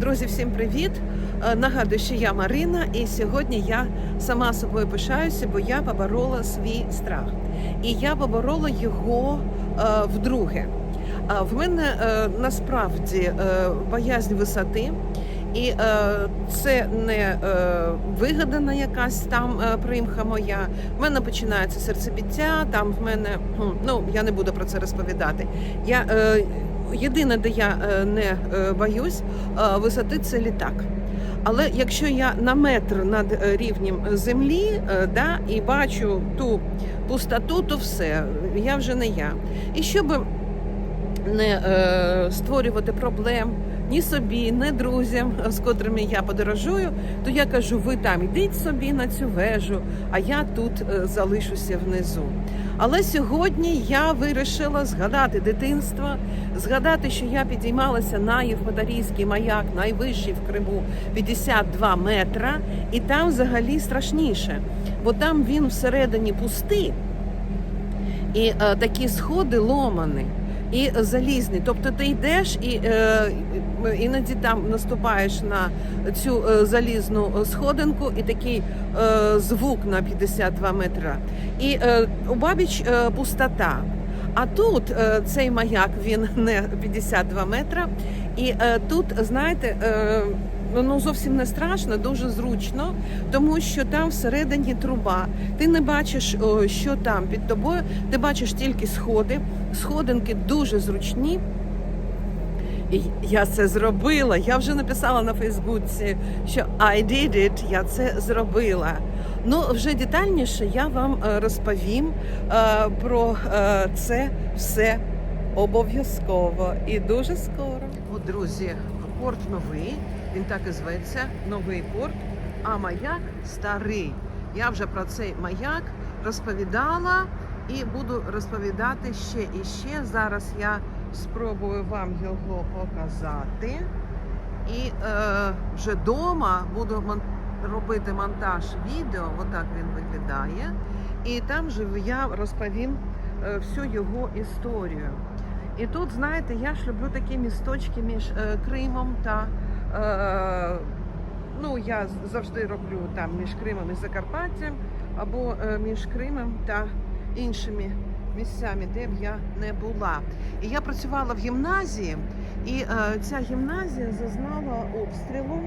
Друзі, всім привіт! Е, Нагадую, що я Марина, і сьогодні я сама собою пишаюся, бо я поборола свій страх. І я поборола його е, вдруге. А в мене е, насправді е, боязнь висоти, і е, це не е, вигадана якась там е, примха моя. В мене починається серцебіття, там в мене ну я не буду про це розповідати. Я е, єдине, де я е, не е, боюсь е, висоти, це літак. Але якщо я на метр над рівнем землі да, і бачу ту пустоту, то все, я вже не я. І щоб не е, створювати проблем ні собі, ні друзям, з котрими я подорожую, то я кажу, ви там йдіть собі на цю вежу, а я тут е, залишуся внизу. Але сьогодні я вирішила згадати дитинство, згадати, що я підіймалася на Євпаторійський маяк, найвищий в Криму, 52 метра, і там взагалі страшніше, бо там він всередині пустий, і е, такі сходи ломані. І залізний. тобто ти йдеш і е, іноді там наступаєш на цю е, залізну сходинку, і такий е, звук на 52 метра. І е, у бабіч е, пустота. А тут е, цей маяк він не 52 метра. І е, тут, знаєте, е, ну зовсім не страшно, дуже зручно, тому що там всередині труба. Ти не бачиш, що там під тобою, ти бачиш тільки сходи. Сходинки дуже зручні. І я це зробила. Я вже написала на Фейсбуці, що I did it, я це зробила. Ну, вже детальніше я вам е, розповім е, про е, це все обов'язково і дуже скоро. От, друзі, порт новий, він так і зветься, новий порт, а маяк старий. Я вже про цей маяк розповідала і буду розповідати ще і ще. Зараз я спробую вам його показати. І е, вже вдома буду мон- робити монтаж відео, отак він виглядає. І там же я розповім е, всю його історію. І тут, знаєте, я ж люблю такі місточки між е, Кримом та. Е, ну, я завжди роблю там між Кримом і Закарпаттям, або е, між Кримом та іншими місцями, де б я не була. І я працювала в гімназії, і е, ця гімназія зазнала обстрілу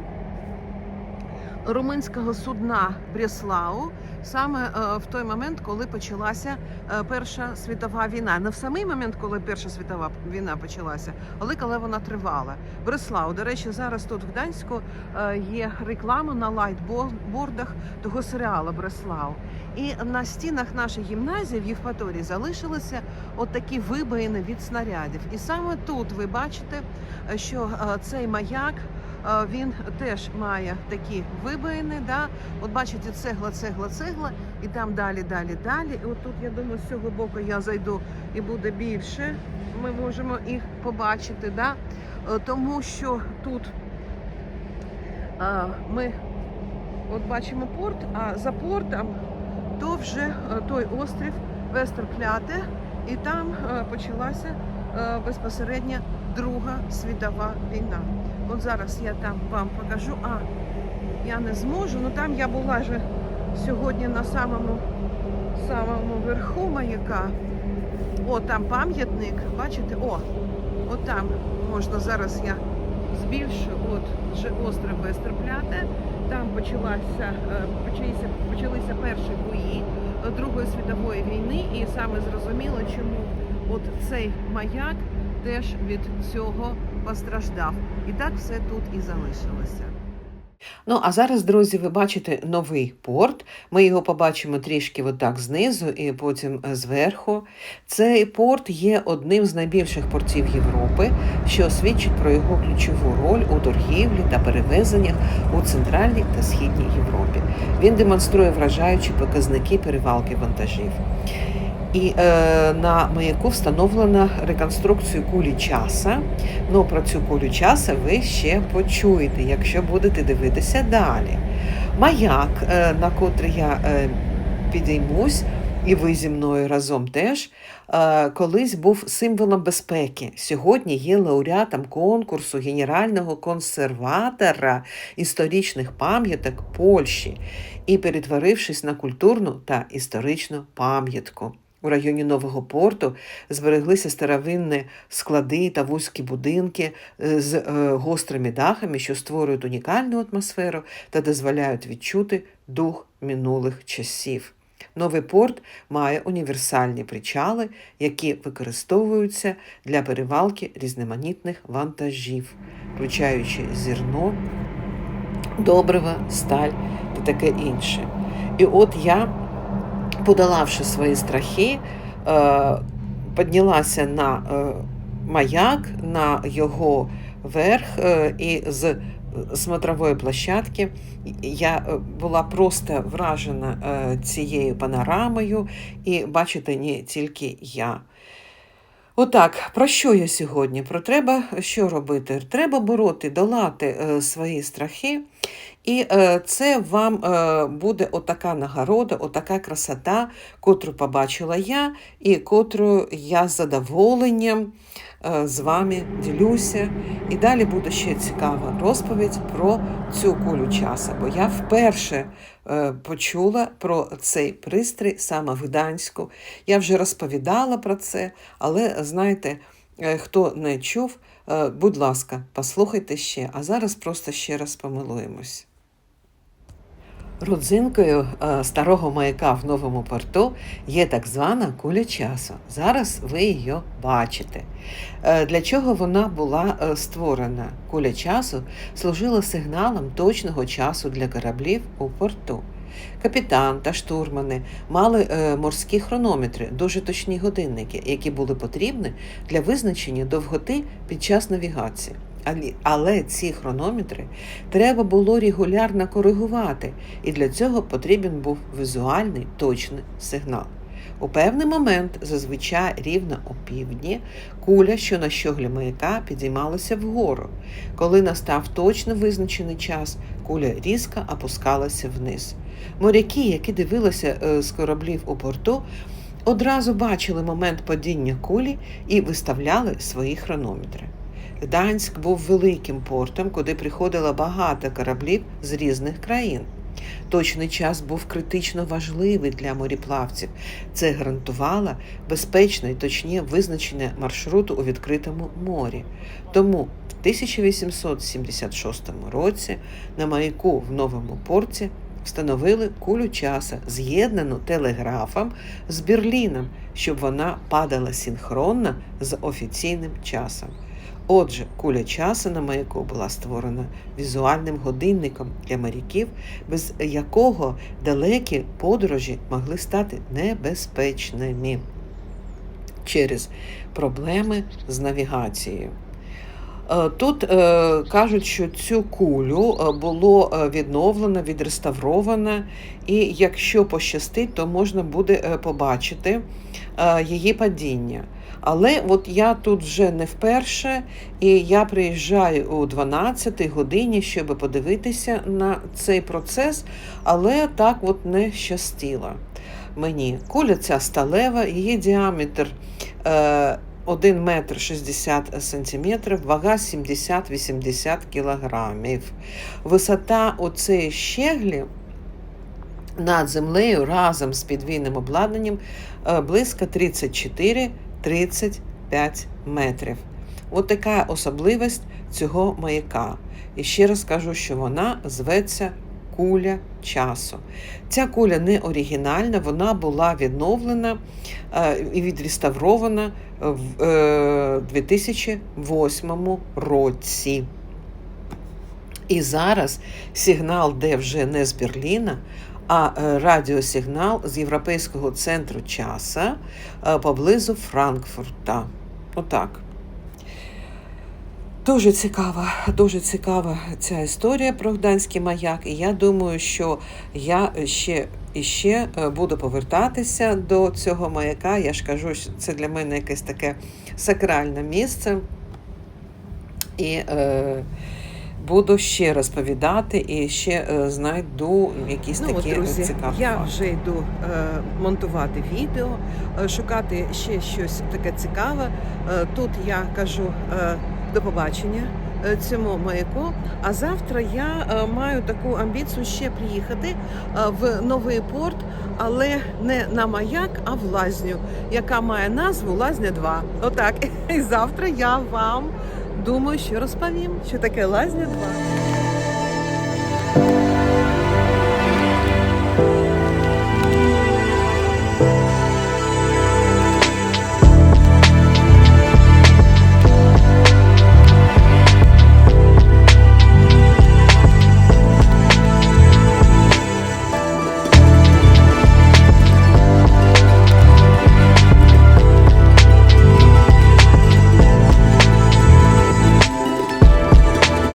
румунського судна Бреслау саме е, в той момент, коли почалася е, Перша світова війна. Не в самий момент, коли Перша світова війна почалася, але коли вона тривала. Бреслау, до речі, зараз тут в Гданську е, є реклама на лайтбордах того серіалу Бреслау. І на стінах нашої гімназії в Євпаторії залишилися от такі вибоїни від снарядів. І саме тут ви бачите, що цей маяк. Е, Він теж має такі вибоїни, да? От бачите, цегла, цегла, цегла, і там далі, далі, далі. І от тут, я думаю, з цього боку я зайду і буде більше. Ми можемо їх побачити, да? Е, тому що тут е, ми от бачимо порт, а за портом то вже той острів Вестерпляте, і там почалася безпосередньо Друга світова війна. От зараз я там вам покажу. А я не зможу, ну там я була вже сьогодні на самому самому верху маяка. О, там пам'ятник, бачите? О, от там можна зараз я збільшу. От вже острів Вестерпляте. Там почалася, е, почалися, почалися перші бої е, Другої світової війни, і саме зрозуміло, чому от цей маяк теж від цього постраждав. І так все тут і залишилося. Ну, а зараз, друзі, ви бачите новий порт. Ми його побачимо трішки отак знизу і потім е, зверху. Цей порт є одним з найбільших портів Європи, що свідчить про його ключову роль у торгівлі та перевезеннях у Центральній та Східній Європі. Він демонструє вражаючі показники перевалки вантажів. І е, на маяку встановлена реконструкцію кулі часа. Ну, про цю кулю часа ви ще почуєте, якщо будете дивитися далі. Маяк, е, на котрий я е, підіймусь, і ви зі мною разом теж, е, колись був символом безпеки. Сьогодні є лауреатом конкурсу генерального консерватора історичних пам'яток Польщі і перетворившись на культурну та історичну пам'ятку. У районі Нового порту збереглися старовинні склади та вузькі будинки е, з е, гострими дахами, що створюють унікальну атмосферу та дозволяють відчути дух минулих часів. Новий порт має універсальні причали, які використовуються для перевалки різноманітних вантажів, включаючи зерно, добрива, сталь та таке інше. І от я, подолавши свої страхи, е, піднялася на е, маяк, на його верх е, і з смотрової площадки я була просто вражена цією панорамою, і бачите, не тільки я. Отак, про що я сьогодні? Про треба що робити? Треба бороти, долати свої страхи, і е, це вам е, буде отака нагорода, отака красота, котру побачила я, і котру я з задоволенням е, з вами ділюся. І далі буде ще цікава розповідь про цю кулю часу, бо я вперше почула про цей пристрій саме в Гданську. Я вже розповідала про це, але знаєте, хто не чув, будь ласка, послухайте ще, а зараз просто ще раз помилуємось. Родзинкою е, старого маяка в новому порту є так звана куля часу. Зараз ви її бачите. Е, Для чого вона була е, створена? Куля часу служила сигналом точного часу для кораблів у порту. Капітан та штурмани мали морські хронометри, дуже точні годинники, які були потрібні для визначення довготи під час навігації. Але- ці хронометри треба було регулярно коригувати, і для цього потрібен був візуальний точний сигнал. У певний момент, зазвичай рівно півдні, куля, що на щоглі маяка, підіймалася вгору. Коли настав точно визначений час, куля різко опускалася вниз. Моряки, які дивилися е, з кораблів у порту, одразу бачили момент падіння кулі і виставляли свої хронометри. Гданськ був великим портом, куди приходило багато кораблів з різних країн. Точний час був критично важливий для моріплавців. Це гарантувало безпечне і точні визначення маршруту у відкритому морі. Тому в 1876 році на маяку в новому порті встановили кулю часа, з'єднану телеграфом з Берліном, щоб вона падала синхронно з офіційним часом. Отже, куля часу на маяку була створена візуальним годинником для моряків, без якого далекі подорожі могли стати небезпечними через проблеми з навігацією. Е, Тут е, кажуть, що цю кулю е, було відновлено, відреставровано, і якщо пощастить, то можна буде побачити її падіння. Але от я тут вже не вперше, і я приїжджаю у 12 годині, щоб подивитися на цей процес, але так от не щастило мені. Куля ця сталева, її діаметр 1 метр 60 сантиметрів, вага 70-80 кілограмів. Висота оцеї щеглі над землею разом з підвійним обладнанням е, близько 34-35 метрів. От така особливість цього маяка. І ще раз кажу, що вона зветься куля часу. Ця куля не оригінальна, вона була відновлена е, і відреставрована в е, 2008 році. І зараз сигнал де вже не з Берліна, а е, радіосигнал з Європейського центру часу е, поблизу Франкфурта. Отак. Дуже цікава, дуже цікава ця історія про Гданський маяк. І я думаю, що я ще і ще е, буду повертатися до цього маяка. Я ж кажу, що це для мене якесь таке сакральне місце. І е, буду ще розповідати і ще е, знайду якісь Ну, от, такі друзі, цікаві я факти. вже йду е, монтувати відео, е, шукати ще щось таке цікаве. Е, тут я кажу е, до побачення е, цьому маяку. А завтра я е, маю таку амбіцію ще приїхати е, в новий порт, але не на маяк, а в лазню, яка має назву Лазня 2. Отак. І завтра я вам думаю, що розповім, що таке Лазня 2.